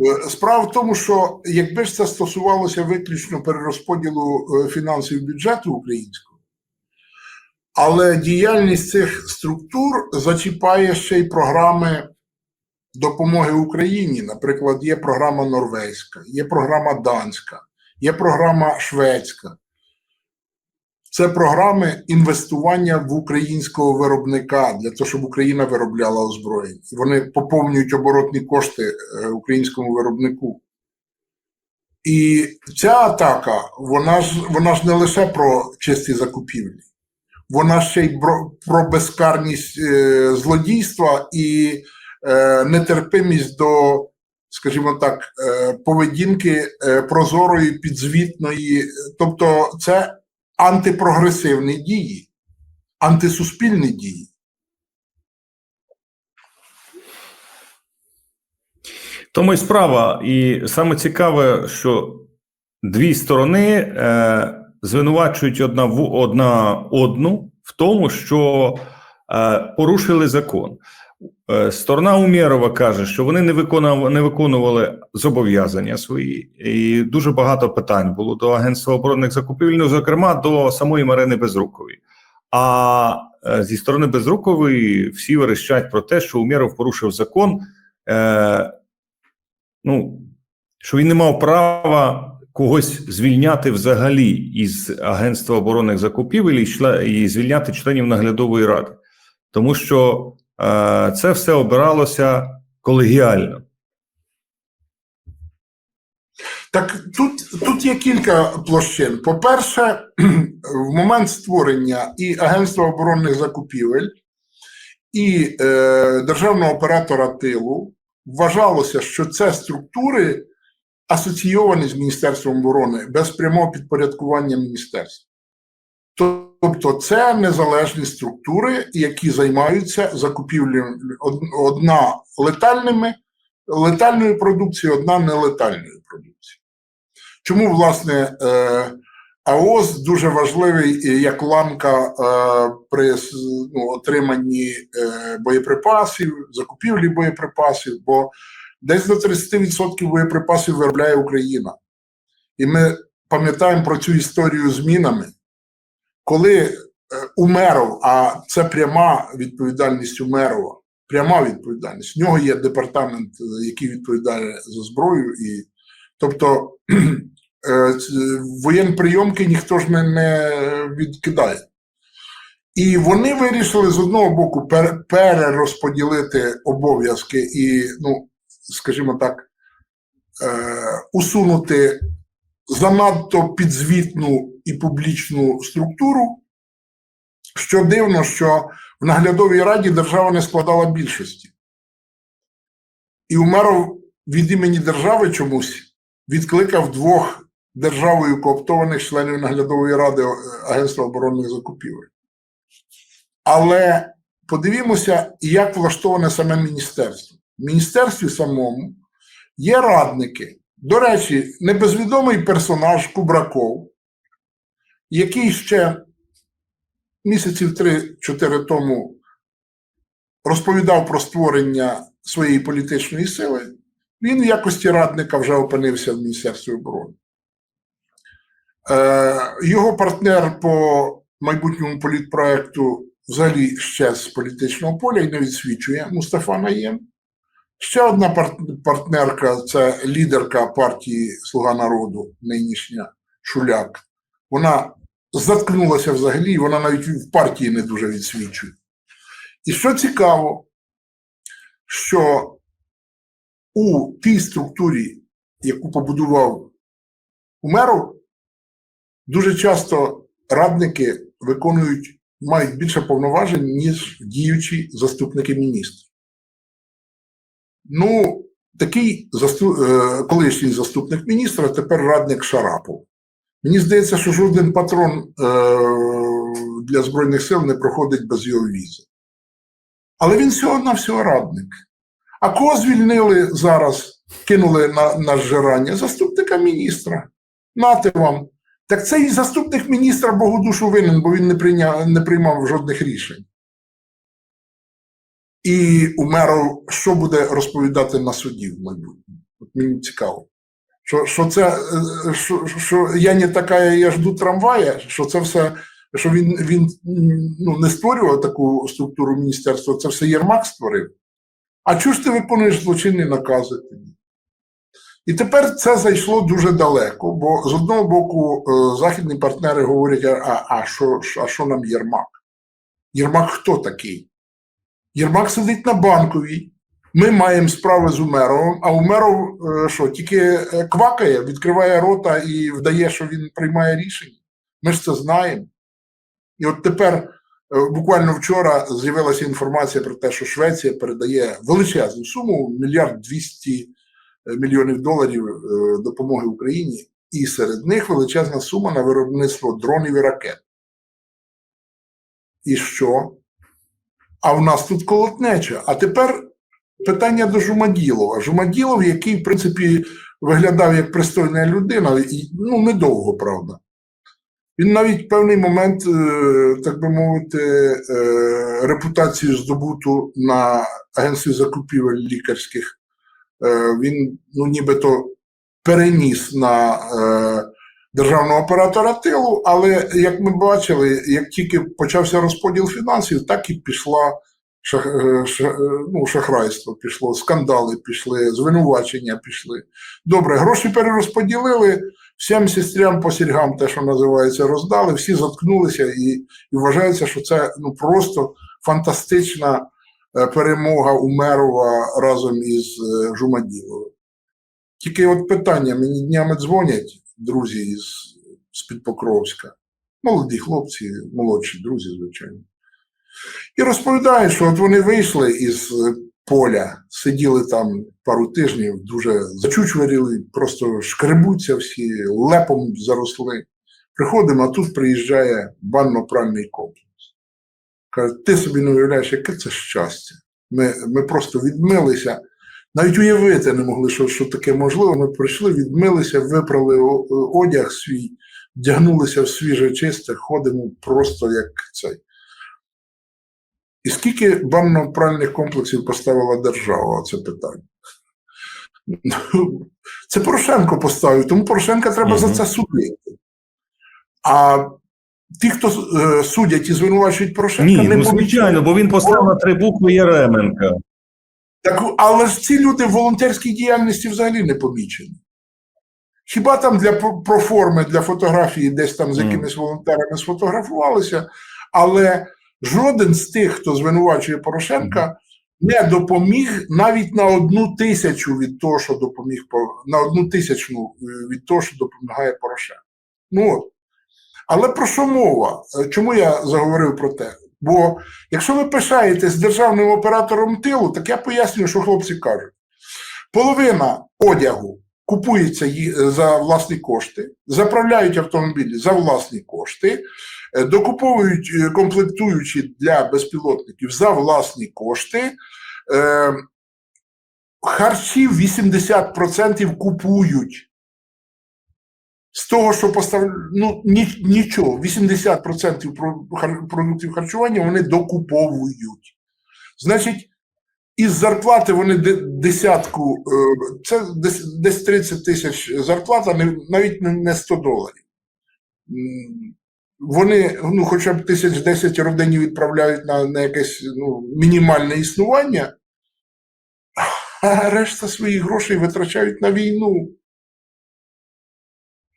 Е, Справа в тому, що якби ж це стосувалося виключно перерозподілу е, фінансів бюджету українського, але діяльність цих структур зачіпає ще й програми допомоги Україні. Наприклад, є програма норвезька, є програма данська, є програма шведська. Це програми інвестування в українського виробника для того, щоб Україна виробляла озброєння. Вони поповнюють оборотні кошти е, українському виробнику. І ця атака, вона ж, вона ж не лише про чисті закупівлі, вона ще й про, про безкарність е, злодійства і е, нетерпимість до, скажімо так, е, поведінки е, прозорої, підзвітної. Тобто, це антипрогресивні дії, антисуспільні дії. Тому й справа. І саме цікаве, що дві сторони е, звинувачують одна в одна одну в тому, що е, порушили закон. Е, Сторона Умєрова каже, що вони не виконували, не виконували зобов'язання свої, і дуже багато питань було до Агентства оборонних закупівель, ну, зокрема до самої Марини Безрукової. А е, зі сторони Безрукової всі верещать про те, що Умєров порушив закон. Е, ну, що він не мав права когось звільняти взагалі із Агентства оборонних закупівель і, і звільняти членів наглядової ради, тому що це все обиралося колегіально. Так тут, тут є кілька площин. По-перше, в момент створення і Агентства оборонних закупівель, і е, державного оператора тилу вважалося, що це структури асоційовані з Міністерством оборони без прямого підпорядкування міністерства. Тобто це незалежні структури, які займаються закупівлею одна летальними, летальною продукцією, одна нелетальною продукцією. Чому, власне, е, АОС дуже важливий як ланка е, при ну, отриманні е, боєприпасів, закупівлі боєприпасів, бо десь до 30% боєприпасів виробляє Україна. І ми пам'ятаємо про цю історію з мінами, коли е, Умеров, а це пряма відповідальність Умерова, пряма відповідальність. В нього є департамент, який відповідає за зброю, і тобто е, воєнприйомки ніхто ж не, не відкидає. І вони вирішили з одного боку пер- перерозподілити обов'язки і, ну, скажімо так, е, усунути занадто підзвітну і публічну структуру. Що дивно, що в наглядовій раді держава не складала більшості. І Умеров від імені держави чомусь відкликав двох державою кооптованих членів наглядової ради е, Агентства оборонних закупівель. Але подивімося, як влаштоване саме міністерство. В міністерстві самому є радники. До речі, небезвідомий персонаж Кубраков, який ще місяців 3-4 тому розповідав про створення своєї політичної сили, він в якості радника вже опинився в Міністерстві оборони. Е, його партнер по майбутньому політпроекту взагалі ще з політичного поля і не відсвічує Мустафа Наєм. Ще одна партнерка це лідерка партії Слуга народу, нинішня Шуляк. Вона заткнулася взагалі, вона навіть в партії не дуже відсвічує. І що цікаво, що у тій структурі, яку побудував Умеров, дуже часто радники виконують, мають більше повноважень, ніж діючі заступники міністрів. Ну, такий засту... е, колишній заступник міністра, тепер радник Шарапов. Мені здається, що жоден патрон е, для Збройних сил не проходить без його візи. Але він всього на всього радник. А кого звільнили зараз, кинули на, на зжирання? Заступника міністра. Нате вам. Так це і заступник міністра Богу душу винен, бо він не, прийняв, не приймав жодних рішень. І Умеров що буде розповідати на суді в майбутньому? От мені цікаво. Що, що це, е, що, що я не така, я жду трамвая, що це все, що він, він ну, не створював таку структуру міністерства, це все Єрмак створив. А чого ж ти виконуєш злочинні накази тоді? І тепер це зайшло дуже далеко, бо з одного боку е, західні партнери говорять: а, а, що, а що нам Єрмак? Єрмак хто такий? Єрмак сидить на банковій. Ми маємо справи з Умеровим, а Умеров е, що, тільки е, квакає, відкриває рота і вдає, що він приймає рішення. Ми ж це знаємо. І от тепер, е, буквально вчора, з'явилася інформація про те, що Швеція передає величезну суму мільярд двісті мільйонів доларів допомоги Україні, і серед них величезна сума на виробництво дронів і ракет. І що? А в нас тут колотнеча. А тепер питання до Жумаділова. Жумаділов, який, в принципі, виглядав як пристойна людина, і, ну, недовго, правда. Він навіть в певний момент, е, так би мовити, е, репутацію здобуту на агентстві закупівель лікарських, е, він ну, нібито переніс на державного оператора тилу, але як ми бачили, як тільки почався розподіл фінансів, так і пішла шах, е, ша- е, ну, шахрайство, пішло, скандали пішли, звинувачення пішли. Добре, гроші перерозподілили, всім сестрям по сільгам, те, що називається, роздали, всі заткнулися і, і вважається, що це ну, просто фантастична е, перемога Умерова разом із е, Жумаділовим. Тільки от питання, мені днями дзвонять друзі із, з-під Покровська, молоді хлопці, молодші друзі, звичайно. І розповідають, що от вони вийшли із поля, сиділи там пару тижнів, дуже зачучваріли, просто шкребуться всі, лепом заросли. Приходимо, а тут приїжджає банно-пральний комплекс. Каже, ти собі не уявляєш, яке це щастя. Ми, ми просто відмилися, навіть уявити не могли, що, що таке можливо. Ми прийшли, відмилися, випрали о- одяг свій, вдягнулися в свіже чисте, ходимо просто як цей. І скільки банно-пральних комплексів поставила держава? Це питання. Це Порошенко поставив, тому Порошенка треба за це судити. А ті, хто е, судять і звинувачують Порошенка, Ні, не ну помічають. звичайно, бо він поставив на три букви Єременка. Так, але ж ці люди в волонтерській діяльності взагалі не помічені. Хіба там для про- проформи, для фотографії десь там з якимись волонтерами сфотографувалися, але жоден з тих, хто звинувачує Порошенка, не допоміг навіть на одну тисячу від того, що допоміг на одну тисячну е, від того, що допомагає Порошенко. Ну от. Але про що мова? Е, Чому я заговорив про те? Бо якщо ви пишаєтесь державним оператором тилу, так я пояснюю, що хлопці кажуть. Половина одягу купується за власні кошти, заправляють автомобілі за власні кошти, е, докуповують е, комплектуючі для безпілотників за власні кошти. Е, Харчів 80% купують. З того, що поставляють, ну ні, нічого, 80% про- хар- продуктів харчування вони докуповують. Значить, із зарплати вони десятку, е, це десь, десь 30 тисяч зарплата, навіть не 100 доларів. Вони ну, хоча б тисяч 10 родині відправляють на, на якесь ну, мінімальне існування, а решта своїх грошей витрачають на війну.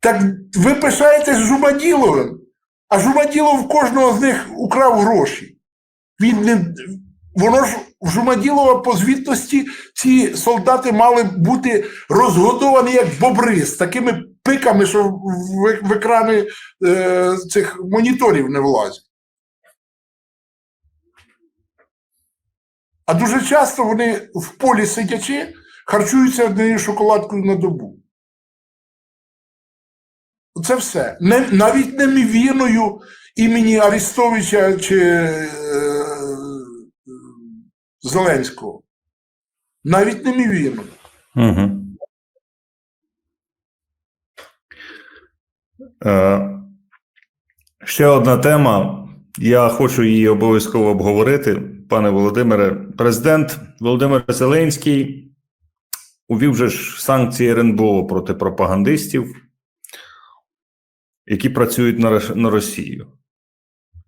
Так ви пишаєтесь Жумаділовим, а Жумаділов кожного з них украв гроші. Він не, воно ж в Жумаділова по звітності ці солдати мали бути розгодовані як бобри з такими пиками, що в, в екрани е, цих моніторів не влазять. А дуже часто вони в полі сидячи харчуються однією шоколадкою на добу. Це все. Не, навіть не мівіною імені Арістовича чи е, Зеленського. Навіть не мівіною. Угу. Е, ще одна тема. Я хочу її обов'язково обговорити, пане Володимире. Президент Володимир Зеленський увів же ж санкції РНБО проти пропагандистів, які працюють на, на Росію.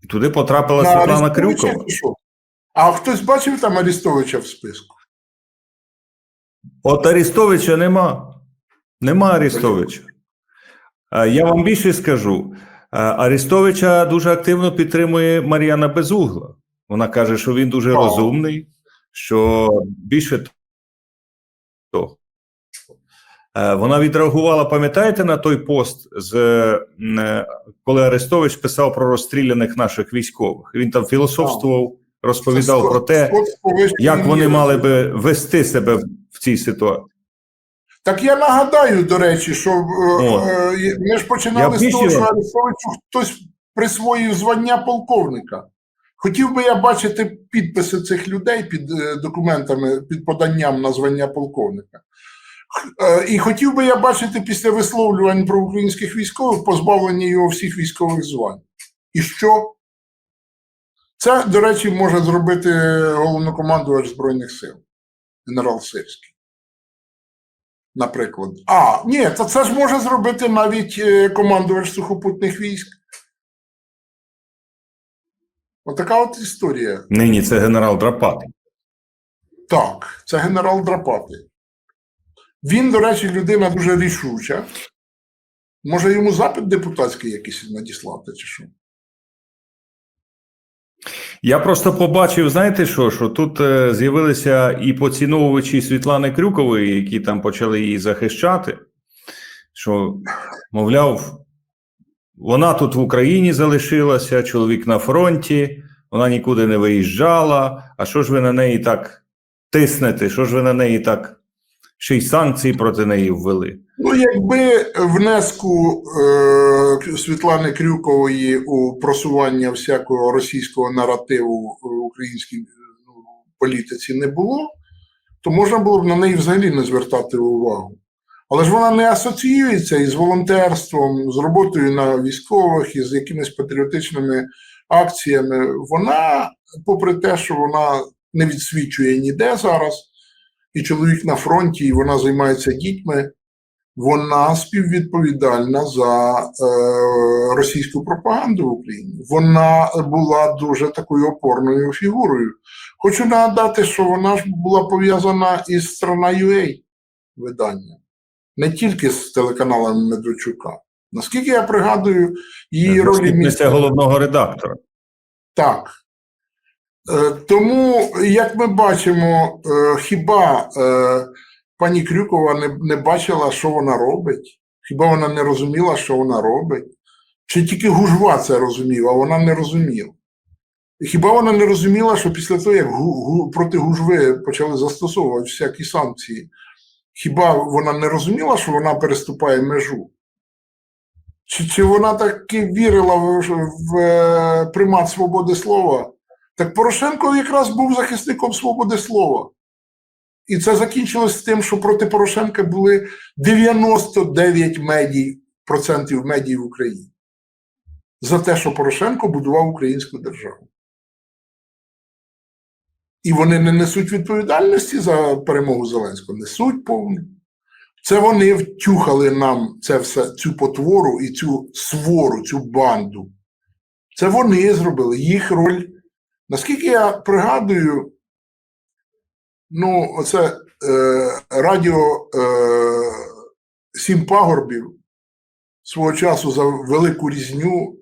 І туди потрапила На Світлана Крюкова. А хтось бачив там Арестовича в списку? От Арістовича нема. Нема Арістовича. Я вам більше скажу. Арістовича дуже активно підтримує Мар'яна Безугла. Вона каже, що він дуже розумний, що більше того. Е, Вона відреагувала, пам'ятаєте, на той пост, з, е, коли Арестович писав про розстріляних наших військових. Він там філософствував, розповідав про те, як вони мали би вести себе в- цій ситуації. Так я нагадаю, до речі, що е, е, ми ж починали Я з того, що Арестовичу хтось присвоїв звання полковника. Хотів би я бачити підписи цих людей під е, документами, під поданням на звання полковника. Е, І хотів би я бачити після висловлювань про українських військових позбавлення його всіх військових звань. І що? Це, до речі, може зробити головнокомандувач Збройних сил, генерал Сирський. Наприклад. А, ні, то це ж може зробити навіть е, командувач сухопутних військ. Отака от історія. Нині це генерал Драпатий. Так, це генерал Драпати. Він, до речі, людина дуже рішуча. Може йому запит депутатський якийсь надіслати, чи що? Я просто побачив, знаєте що, що тут е, з'явилися і поціновувачі Світлани Крюкової, які там почали її захищати. Що, мовляв, вона тут в Україні залишилася, чоловік на фронті, вона нікуди не виїжджала. А що ж ви на неї так тиснете? Що ж ви на неї так ще й санкції проти неї ввели? Ну, якби внеску е, Світлани Крюкової у просування всякого російського наративу в українській ну, політиці не було, то можна було б на неї взагалі не звертати увагу. Але ж вона не асоціюється із волонтерством, з роботою на військових, із якимись патріотичними акціями. Вона, попри те, що вона не відсвічує ніде зараз, і чоловік на фронті, і вона займається дітьми вона співвідповідальна за е, російську пропаганду в Україні. Вона була дуже такою опорною фігурою. Хочу нагадати, що вона ж була пов'язана із страна UA виданням, не тільки з телеканалом Медведчука. Наскільки я пригадую, її ролі місця головного редактора. так. Е, Тому, як ми бачимо, е, хіба е, пані Крюкова не, не бачила, що вона робить? Хіба вона не розуміла, що вона робить? Чи тільки Гужва це розумів, а вона не розуміла? Хіба вона не розуміла, що після того, як проти Гужви почали застосовувати всякі санкції, хіба вона не розуміла, що вона переступає межу? Чи, чи вона таки вірила в, в е, примат свободи слова? Так Порошенко якраз був захисником свободи слова. І це закінчилось тим, що проти Порошенка були 99 медій, процентів медій в Україні. За те, що Порошенко будував українську державу. І вони не несуть відповідальності за перемогу Зеленського, несуть повну. Це вони втюхали нам це все, цю потвору і цю свору, цю банду. Це вони зробили їх роль. Наскільки я пригадую, ну, оце е, радіо е, Сім пагорбів свого часу за велику різню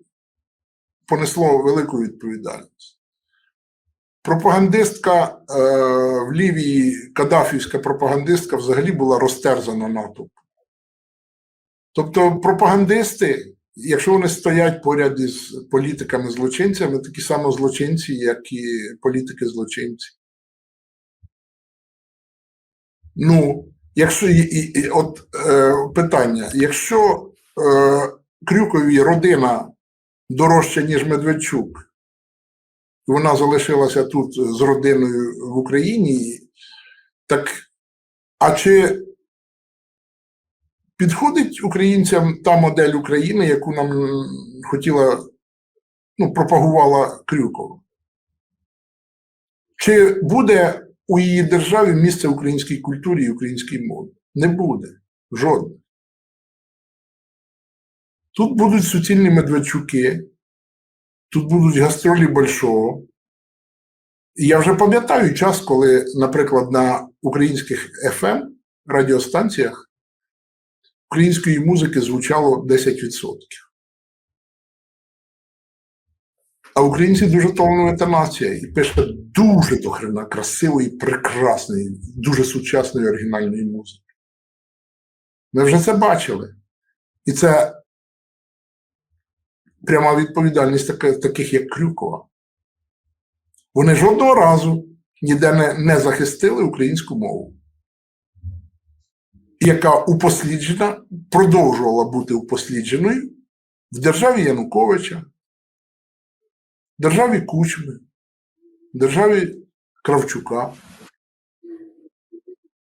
понесло велику відповідальність. Пропагандистка е, в Лівії, кадафівська пропагандистка взагалі була розтерзана натовпом. Тобто пропагандисти, якщо вони стоять поряд із політиками-злочинцями, такі само злочинці, як і політики-злочинці. Ну, якщо і, і, от е, питання, якщо е, Крюкові родина дорожча, ніж Медведчук, вона залишилася тут з родиною в Україні, так а чи підходить українцям та модель України, яку нам хотіла, ну, пропагувала Крюкова? Чи буде у її державі місця українській культурі і українській мові. Не буде. Жодне. Тут будуть суцільні Медведчуки, тут будуть гастролі Большого. Я вже пам'ятаю час, коли, наприклад, на українських FM радіостанціях української музики звучало 10%. А українці дуже талановита нація і пише дуже до хрена красивої, прекрасної, дуже сучасної оригінальної музики. Ми вже це бачили. І це пряма відповідальність таки- таких, як Крюкова. Вони жодного разу ніде не захистили українську мову, яка упосліджена, продовжувала бути упослідженою в державі Януковича, державі Кучми, державі Кравчука.